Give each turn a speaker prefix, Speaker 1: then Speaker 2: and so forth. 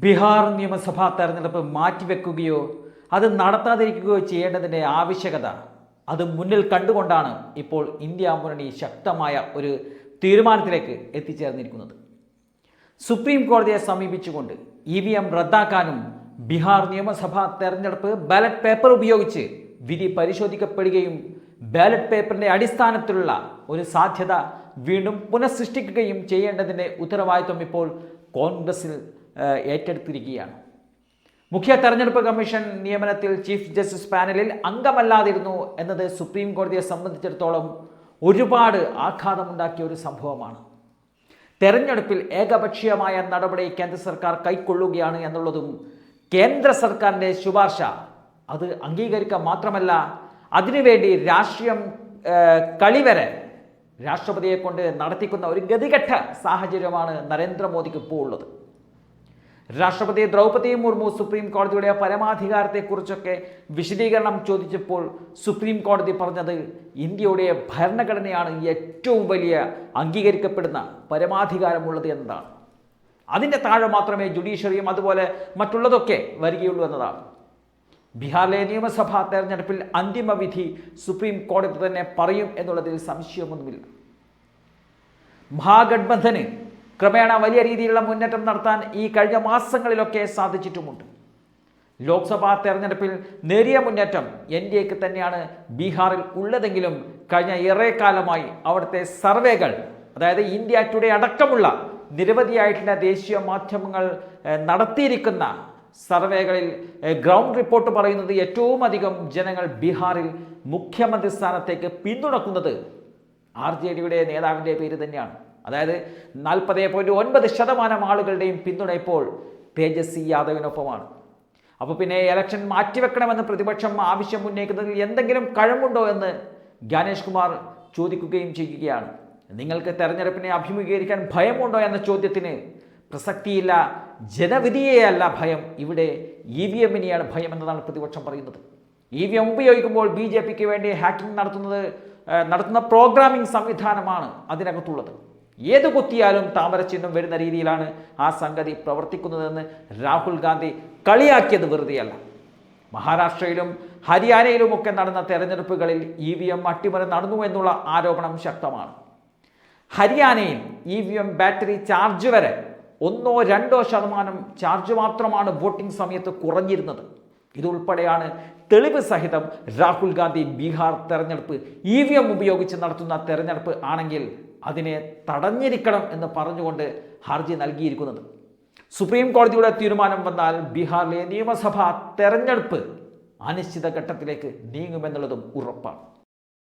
Speaker 1: ബീഹാർ നിയമസഭാ തെരഞ്ഞെടുപ്പ് മാറ്റിവെക്കുകയോ അത് നടത്താതിരിക്കുകയോ ചെയ്യേണ്ടതിന്റെ ആവശ്യകത അത് മുന്നിൽ കണ്ടുകൊണ്ടാണ് ഇപ്പോൾ ഇന്ത്യ മുന്നണി ശക്തമായ ഒരു തീരുമാനത്തിലേക്ക് എത്തിച്ചേർന്നിരിക്കുന്നത്. സുപ്രീം കോടതിയെ സമീപിച്ചുകൊണ്ട് ഇ വി എം റദ്ദാക്കാനും ബീഹാർ നിയമസഭാ തെരഞ്ഞെടുപ്പ് ബാലറ്റ് പേപ്പർ ഉപയോഗിച്ച് വിധി പരിശോധിക്കപ്പെടുകയും ബാലറ്റ് പേപ്പറിന്റെ അടിസ്ഥാനത്തിലുള്ള ഒരു സാധ്യത വീണ്ടും പുനഃസൃഷ്ടിക്കുകയും ചെയ്യേണ്ടതിന്റെ ഉത്തരവാദിത്വം ഇപ്പോൾ കോൺഗ്രസിൽ ഏറ്റെടുത്തിരിക്കുകയാണ്. മുഖ്യ തെരഞ്ഞെടുപ്പ് കമ്മീഷൻ നിയമനത്തിൽ ചീഫ് ജസ്റ്റിസ് പാനലിൽ അംഗമല്ലാതിരുന്നു എന്നത് സുപ്രീം കോടതിയെ സംബന്ധിച്ചിടത്തോളം ഒരുപാട് ആഘാതമുണ്ടാക്കിയ ഒരു സംഭവമാണ്. തെരഞ്ഞെടുപ്പിൽ ഏകപക്ഷീയമായ നടപടി കേന്ദ്ര സർക്കാർ കൈക്കൊള്ളുകയാണ് എന്നുള്ളതും കേന്ദ്ര സർക്കാരിന്റെ ശുപാർശ അത് അംഗീകരിക്കുക മാത്രമല്ല അതിനുവേണ്ടി രാഷ്ട്രീയം കളിവരെ രാഷ്ട്രപതിയെ കൊണ്ട് നടത്തിക്കുന്ന ഒരു ഗതികെട്ട സാഹചര്യമാണ് നരേന്ദ്രമോദിക്ക് ഇപ്പോൾ ഉള്ളത്. രാഷ്ട്രപതി ദ്രൗപദി മുർമു സുപ്രീം കോടതിയുടെ പരമാധികാരത്തെക്കുറിച്ചൊക്കെ വിശദീകരണം ചോദിച്ചപ്പോൾ സുപ്രീം കോടതി പറഞ്ഞത് ഇന്ത്യയുടെ ഭരണഘടനയാണ് ഏറ്റവും വലിയ അംഗീകരിക്കപ്പെടുന്ന പരമാധികാരമുള്ളത് എന്നതാണ്. അതിന്റെ താഴെ മാത്രമേ ജുഡീഷ്യറിയും അതുപോലെ മറ്റുള്ളതൊക്കെ വരികയുള്ളൂ എന്നതാണ്. ബീഹാറിലെ നിയമസഭാ തെരഞ്ഞെടുപ്പിൽ അന്തിമ വിധി സുപ്രീം കോടതി തന്നെ പറയും എന്നുള്ളതിൽ സംശയമൊന്നുമില്ല. മഹാഗഡ്ബന്ധന് ക്രമേണ വലിയ രീതിയിലുള്ള മുന്നേറ്റം നടത്താൻ ഈ കഴിഞ്ഞ മാസങ്ങളിലൊക്കെ സാധിച്ചിട്ടുമുണ്ട്. ലോക്സഭാ തെരഞ്ഞെടുപ്പിൽ നേരിയ മുന്നേറ്റം എൻ ഡി എക്ക് തന്നെയാണ് ബീഹാറിൽ ഉള്ളതെങ്കിലും കഴിഞ്ഞ ഏറെക്കാലമായി അവിടുത്തെ സർവേകൾ അതായത് ഇന്ത്യ ടുഡേ അടക്കമുള്ള നിരവധിയായിട്ടുള്ള ദേശീയ മാധ്യമങ്ങൾ നടത്തിയിരിക്കുന്ന സർവേകളിൽ ഗ്രൗണ്ട് റിപ്പോർട്ട് പറയുന്നത് ഏറ്റവും അധികം ജനങ്ങൾ ബീഹാറിൽ മുഖ്യമന്ത്രി സ്ഥാനത്തേക്ക് പിന്തുണക്കുന്നത് ആർ ജെ ഡിയുടെ നേതാവിന്റെ പേര് തന്നെയാണ്. അതായത് നാൽപ്പത് പോയിന്റ് ഒൻപത് ശതമാനം ആളുകളുടെയും പിന്തുണ ഇപ്പോൾ തേജസ്വി യാദവിനൊപ്പമാണ്. അപ്പോൾ പിന്നെ ഇലക്ഷൻ മാറ്റിവെക്കണമെന്ന് പ്രതിപക്ഷം ആവശ്യം ഉന്നയിക്കുന്നതിൽ എന്തെങ്കിലും കഴമ്പുണ്ടോ എന്ന് ജ്ഞാനേഷ് കുമാർ ചോദിക്കുകയും ചെയ്യുകയാണ്. നിങ്ങൾക്ക് തെരഞ്ഞെടുപ്പിനെ അഭിമുഖീകരിക്കാൻ ഭയമുണ്ടോ എന്ന ചോദ്യത്തിന് പ്രസക്തിയില്ല ജനവിധിയെയല്ല ഭയം. ഇവിടെ ഇ വി എമ്മിനെയാണ് ഭയം എന്നതാണ് പ്രതിപക്ഷം പറയുന്നത്. ഇ വി എം ഉപയോഗിക്കുമ്പോൾ ബി ജെ പിക്ക് വേണ്ടി ഹാക്കിംഗ് നടത്തുന്നത് നടത്തുന്ന പ്രോഗ്രാമിംഗ് സംവിധാനമാണ് അതിനകത്തുള്ളത്. ഏത് കുത്തിയാലും താമരചിഹ്നം വരുന്ന രീതിയിലാണ് ആ സംഗതി പ്രവർത്തിക്കുന്നതെന്ന് രാഹുൽ ഗാന്ധി കളിയാക്കിയത് വെറുതെയല്ല. മഹാരാഷ്ട്രയിലും ഹരിയാനയിലുമൊക്കെ നടന്ന തെരഞ്ഞെടുപ്പുകളിൽ ഇ വി എം അട്ടിമറി നടന്നു എന്നുള്ള ആരോപണം ശക്തമാണ്. ഹരിയാനയിൽ E V M battery charge വരെ ഒന്നോ രണ്ടോ ശതമാനം ചാർജ് മാത്രമാണ് വോട്ടിംഗ് സമയത്ത് കുറഞ്ഞിരുന്നത്. ഇതുൾപ്പെടെയാണ് തെളിവ് സഹിതം രാഹുൽ ഗാന്ധി ബീഹാർ തെരഞ്ഞെടുപ്പ് ഇ വി എം ഉപയോഗിച്ച് നടത്തുന്ന തെരഞ്ഞെടുപ്പ് ആണെങ്കിൽ അതിനെ തടഞ്ഞിരിക്കണം എന്ന് പറഞ്ഞുകൊണ്ട് ഹർജി നൽകിയിരിക്കുന്നത്. സുപ്രീം കോടതിയുടെ തീരുമാനം വന്നാൽ ബീഹാറിലെ നിയമസഭാ തെരഞ്ഞെടുപ്പ് അനിശ്ചിത ഘട്ടത്തിലേക്ക് നീങ്ങുമെന്നുള്ളതും ഉറപ്പാണ്.